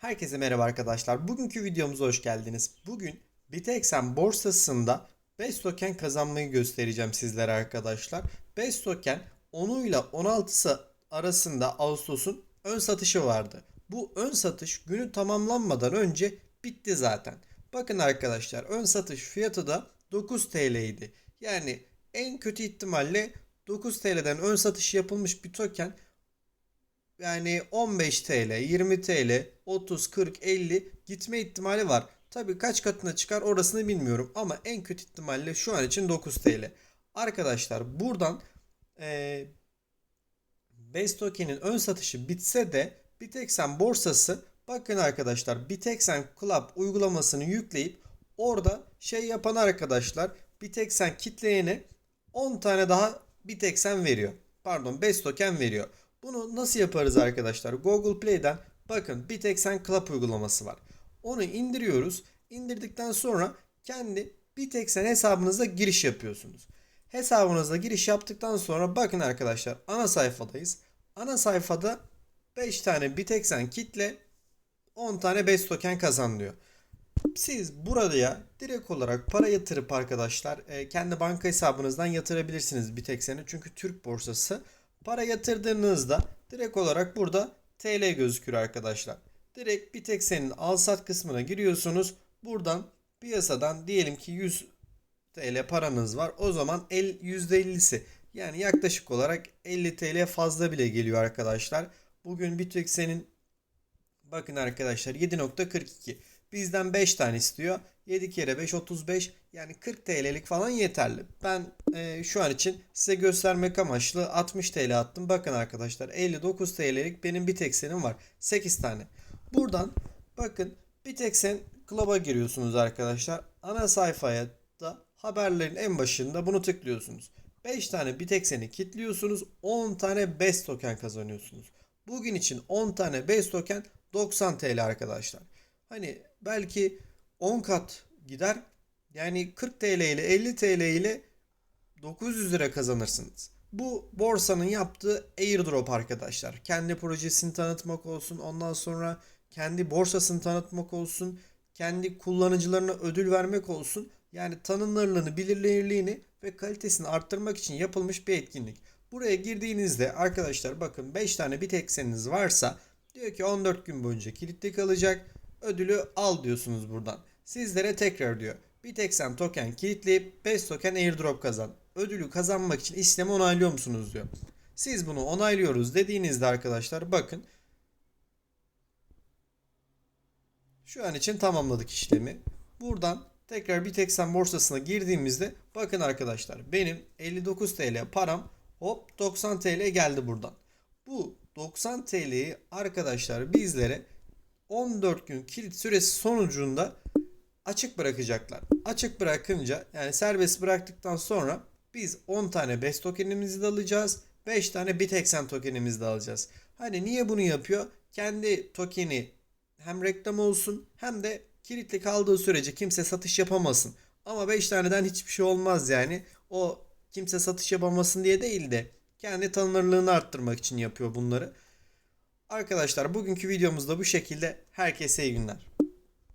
Herkese merhaba arkadaşlar. Bugünkü videomuza hoş geldiniz. Bugün Bitexen borsasında 5 token kazanmayı göstereceğim sizlere arkadaşlar. 5 token 10'u ile 16'sı arasında Ağustos'un ön satışı vardı. Bu ön satış günü tamamlanmadan önce bitti zaten. Bakın arkadaşlar ön satış fiyatı da 9 TL idi. Yani en kötü ihtimalle 9 TL'den ön satış yapılmış bir token yani 15 TL, 20 TL, 30, 40, 50 gitme ihtimali var. Tabii kaç katına çıkar orasını bilmiyorum ama en kötü ihtimalle şu an için 9 TL. Arkadaşlar buradan eee Base Token'in ön satışı bitse de Bitexen borsası bakın arkadaşlar Bitexen Club uygulamasını yükleyip orada şey yapan arkadaşlar Bitexen kitleyene 10 tane daha Bitexen veriyor. Pardon Base Token veriyor. Bunu nasıl yaparız arkadaşlar? Google Play'den bakın Bitexen Club uygulaması var. Onu indiriyoruz. İndirdikten sonra kendi Bitexen hesabınıza giriş yapıyorsunuz. Hesabınıza giriş yaptıktan sonra bakın arkadaşlar ana sayfadayız. Ana sayfada 5 tane Bitexen kitle 10 tane Base Token kazanılıyor. Siz buraya direkt olarak para yatırıp arkadaşlar e, kendi banka hesabınızdan yatırabilirsiniz Bitexen'e. Çünkü Türk borsası para yatırdığınızda direkt olarak burada TL gözükür arkadaşlar. Direkt Bitexen'in al sat kısmına giriyorsunuz. Buradan piyasadan diyelim ki 100 TL paranız var. O zaman el %50'si yani yaklaşık olarak 50 TL fazla bile geliyor arkadaşlar. Bugün Bitexen'in bakın arkadaşlar 7.42 bizden 5 tane istiyor. 7 kere 5 35 yani 40 TL'lik falan yeterli. Ben e, şu an için size göstermek amaçlı 60 TL attım. Bakın arkadaşlar 59 TL'lik benim Bitexen'im var. 8 tane. Buradan bakın Bitexen Club'a giriyorsunuz arkadaşlar. Ana sayfaya da haberlerin en başında bunu tıklıyorsunuz. 5 tane Bitexen'i kilitliyorsunuz. 10 tane Best Token kazanıyorsunuz. Bugün için 10 tane Best Token 90 TL arkadaşlar. Hani belki 10 kat gider. Yani 40 TL ile 50 TL ile 900 lira kazanırsınız. Bu borsanın yaptığı airdrop arkadaşlar. Kendi projesini tanıtmak olsun. Ondan sonra kendi borsasını tanıtmak olsun. Kendi kullanıcılarına ödül vermek olsun. Yani tanınırlığını, bilinirliğini ve kalitesini arttırmak için yapılmış bir etkinlik. Buraya girdiğinizde arkadaşlar bakın 5 tane bit ekseniniz varsa diyor ki 14 gün boyunca kilitli kalacak. Ödülü al diyorsunuz buradan. Sizlere tekrar diyor. Bitexen token kilitleyip 5 token airdrop kazan. Ödülü kazanmak için işlemi onaylıyor musunuz diyor. Siz bunu onaylıyoruz dediğinizde arkadaşlar bakın. Şu an için tamamladık işlemi. Buradan tekrar Bitexen borsasına girdiğimizde bakın arkadaşlar benim 59 TL param hop 90 TL geldi buradan. Bu 90 TL'yi arkadaşlar bizlere 14 gün kilit süresi sonucunda açık bırakacaklar. Açık bırakınca yani serbest bıraktıktan sonra biz 10 tane BES tokenimizi de alacağız. 5 tane Bitexen tokenimizi de alacağız. Hani niye bunu yapıyor? Kendi tokeni hem reklam olsun hem de kilitli kaldığı sürece kimse satış yapamasın. Ama 5 taneden hiçbir şey olmaz yani. O kimse satış yapamasın diye değil de kendi tanınırlığını arttırmak için yapıyor bunları. Arkadaşlar bugünkü videomuzda bu şekilde. Herkese iyi günler.